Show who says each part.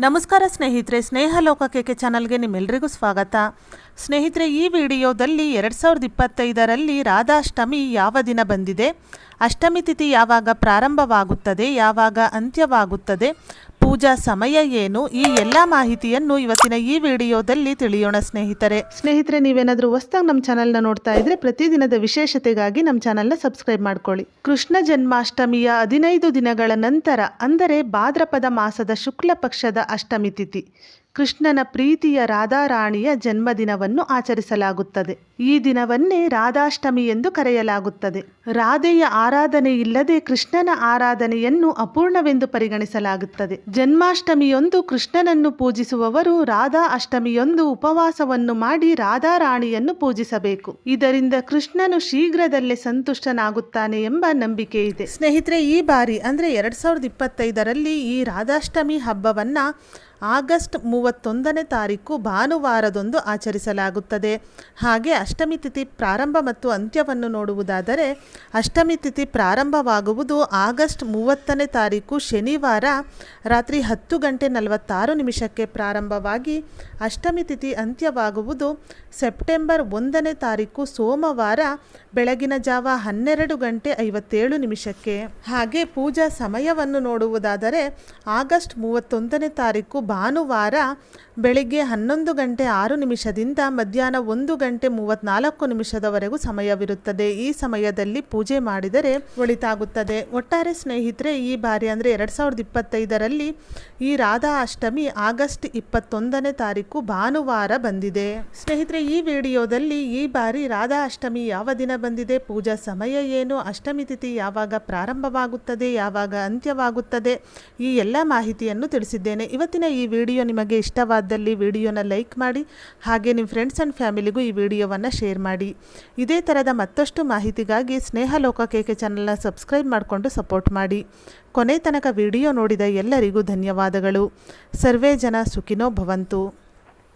Speaker 1: ನಮಸ್ಕಾರ ಸ್ನೇಹಿತರೆ ಸ್ನೇಹ ಲೋಕಕ್ಕೆ ಚಾನಲ್ಗೆ ನಿಮ್ಮೆಲ್ಲರಿಗೂ ಸ್ವಾಗತ. ಸ್ನೇಹಿತರೆ, ಈ ವಿಡಿಯೋದಲ್ಲಿ ಎರಡು ಸಾವಿರದ ಇಪ್ಪತ್ತೈದರಲ್ಲಿ ರಾಧಾಷ್ಟಮಿ ಯಾವ ದಿನ ಬಂದಿದೆ? ಅಷ್ಟಮಿ ತಿಥಿ ಯಾವಾಗ ಪ್ರಾರಂಭವಾಗುತ್ತದೆ? ಯಾವಾಗ ಅಂತ್ಯವಾಗುತ್ತದೆ? ಪೂಜಾ ಸಮಯ ಏನು? ಈ ಎಲ್ಲ ಮಾಹಿತಿಯನ್ನು ಇವತ್ತಿನ ಈ ವಿಡಿಯೋದಲ್ಲಿ ತಿಳಿಯೋಣ ಸ್ನೇಹಿತರೆ. ಸ್ನೇಹಿತರೆ, ನೀವೇನಾದರೂ ಹೊಸ್ದಾಗಿ ನಮ್ಮ ಚಾನಲ್ನ ನೋಡ್ತಾ ಇದ್ರೆ ಪ್ರತಿದಿನದ ವಿಶೇಷತೆಗಾಗಿ ನಮ್ಮ ಚಾನಲ್ನ ಸಬ್ಸ್ಕ್ರೈಬ್ ಮಾಡ್ಕೊಳ್ಳಿ. ಕೃಷ್ಣ ಜನ್ಮಾಷ್ಟಮಿಯ ಹದಿನೈದು ದಿನಗಳ ನಂತರ, ಅಂದರೆ ಭಾದ್ರಪದ ಮಾಸದ ಶುಕ್ಲ ಪಕ್ಷದ ಅಷ್ಟಮಿ ತಿಥಿ. ಕೃಷ್ಣನ ಪ್ರೀತಿಯ ರಾಧಾರಾಣಿಯ ಜನ್ಮದಿನವನ್ನು ಆಚರಿಸಲಾಗುತ್ತದೆ. ಈ ದಿನವನ್ನೇ ರಾಧಾಷ್ಟಮಿ ಎಂದು ಕರೆಯಲಾಗುತ್ತದೆ. ರಾಧೆಯ ಆರಾಧನೆ ಇಲ್ಲದೆ ಕೃಷ್ಣನ ಆರಾಧನೆಯನ್ನು ಅಪೂರ್ಣವೆಂದು ಪರಿಗಣಿಸಲಾಗುತ್ತದೆ. ಜನ್ಮಾಷ್ಟಮಿಯೊಂದು ಕೃಷ್ಣನನ್ನು ಪೂಜಿಸುವವರು ರಾಧಾ ಅಷ್ಟಮಿಯೊಂದು ಉಪವಾಸವನ್ನು ಮಾಡಿ ರಾಧಾರಾಣಿಯನ್ನು ಪೂಜಿಸಬೇಕು. ಇದರಿಂದ ಕೃಷ್ಣನು ಶೀಘ್ರದಲ್ಲೇ ಸಂತುಷ್ಟನಾಗುತ್ತಾನೆ ಎಂಬ ನಂಬಿಕೆ ಇದೆ. ಸ್ನೇಹಿತರೆ, ಈ ಬಾರಿ, ಅಂದರೆ ಎರಡು ಸಾವಿರದ ಇಪ್ಪತ್ತೈದರಲ್ಲಿ ಈ ರಾಧಾಷ್ಟಮಿ ಹಬ್ಬವನ್ನು ಆಗಸ್ಟ್ ಮೂವತ್ತೊಂದನೇ ತಾರೀಕು ಭಾನುವಾರದೊಂದು ಆಚರಿಸಲಾಗುತ್ತದೆ. ಹಾಗೆ ಅಷ್ಟಮಿ ತಿಥಿ ಪ್ರಾರಂಭ ಮತ್ತು ಅಂತ್ಯವನ್ನು ನೋಡುವುದಾದರೆ, ಅಷ್ಟಮಿ ತಿಥಿ ಪ್ರಾರಂಭವಾಗುವುದು ಆಗಸ್ಟ್ ಮೂವತ್ತನೇ ತಾರೀಕು ಶನಿವಾರ ರಾತ್ರಿ ಹತ್ತು ಗಂಟೆ ನಲವತ್ತಾರು ನಿಮಿಷಕ್ಕೆ ಪ್ರಾರಂಭವಾಗಿ ಅಷ್ಟಮಿ ತಿಥಿ ಅಂತ್ಯವಾಗುವುದು ಸೆಪ್ಟೆಂಬರ್ ಒಂದನೇ ತಾರೀಕು ಸೋಮವಾರ ಬೆಳಗಿನ ಜಾವ ಹನ್ನೆರಡು ಗಂಟೆ ಐವತ್ತೇಳು ನಿಮಿಷಕ್ಕೆ. ಹಾಗೆ ಪೂಜಾ ಸಮಯವನ್ನು ನೋಡುವುದಾದರೆ, ಆಗಸ್ಟ್ ಮೂವತ್ತೊಂದನೇ ತಾರೀಕು ಭಾನುವಾರ ಬೆಳಿಗ್ಗೆ ಹನ್ನೊಂದು ಗಂಟೆ ಆರು ನಿಮಿಷದಿಂದ ಮಧ್ಯಾಹ್ನ ಒಂದು ಗಂಟೆ ಮೂವತ್ತ್ನಾಲ್ಕು ನಿಮಿಷದವರೆಗೂ ಸಮಯವಿರುತ್ತದೆ. ಈ ಸಮಯದಲ್ಲಿ ಪೂಜೆ ಮಾಡಿದರೆ ಒಳಿತಾಗುತ್ತದೆ. ಒಟ್ಟಾರೆ ಸ್ನೇಹಿತರೆ, ಈ ಬಾರಿ ಅಂದರೆ ಎರಡು ಸಾವಿರದ ಇಪ್ಪತ್ತೈದರಲ್ಲಿ ಈ ರಾಧಾ ಅಷ್ಟಮಿ ಆಗಸ್ಟ್ ಇಪ್ಪತ್ತೊಂದನೇ ತಾರೀಕು ಭಾನುವಾರ ಬಂದಿದೆ. ಸ್ನೇಹಿತರೆ, ಈ ವಿಡಿಯೋದಲ್ಲಿ ಈ ಬಾರಿ ರಾಧಾ ಅಷ್ಟಮಿ ಯಾವ ದಿನ ಬಂದಿದೆ, ಪೂಜಾ ಸಮಯ ಏನು, ಅಷ್ಟಮಿ ತಿಥಿ ಯಾವಾಗ ಪ್ರಾರಂಭವಾಗುತ್ತದೆ, ಯಾವಾಗ ಅಂತ್ಯವಾಗುತ್ತದೆ, ಈ ಎಲ್ಲ ಮಾಹಿತಿಯನ್ನು ತಿಳಿಸಿದ್ದೇನೆ. ಇವತ್ತಿನ ವಿಡಿಯೋ ನಿಮಗೆ ಇಷ್ಟವಾದಲ್ಲಿ ವಿಡಿಯೋನ ಲೈಕ್ ಮಾಡಿ, ಹಾಗೆ ನಿಮ್ಮ ಫ್ರೆಂಡ್ಸ್ ಆ್ಯಂಡ್ ಫ್ಯಾಮಿಲಿಗೂ ಈ ವಿಡಿಯೋವನ್ನು ಶೇರ್ ಮಾಡಿ. ಇದೇ ಥರದ ಮತ್ತಷ್ಟು ಮಾಹಿತಿಗಾಗಿ ಸ್ನೇಹ ಲೋಕ ಕೇಕೆ ಚಾನಲ್ನ ಸಬ್ಸ್ಕ್ರೈಬ್ ಮಾಡಿಕೊಂಡು ಸಪೋರ್ಟ್ ಮಾಡಿ. ಕೊನೆ ತನಕ ವಿಡಿಯೋ ನೋಡಿದ ಎಲ್ಲರಿಗೂ ಧನ್ಯವಾದಗಳು. ಸರ್ವೇ ಜನ ಸುಖಿನೋ ಭವಂತು.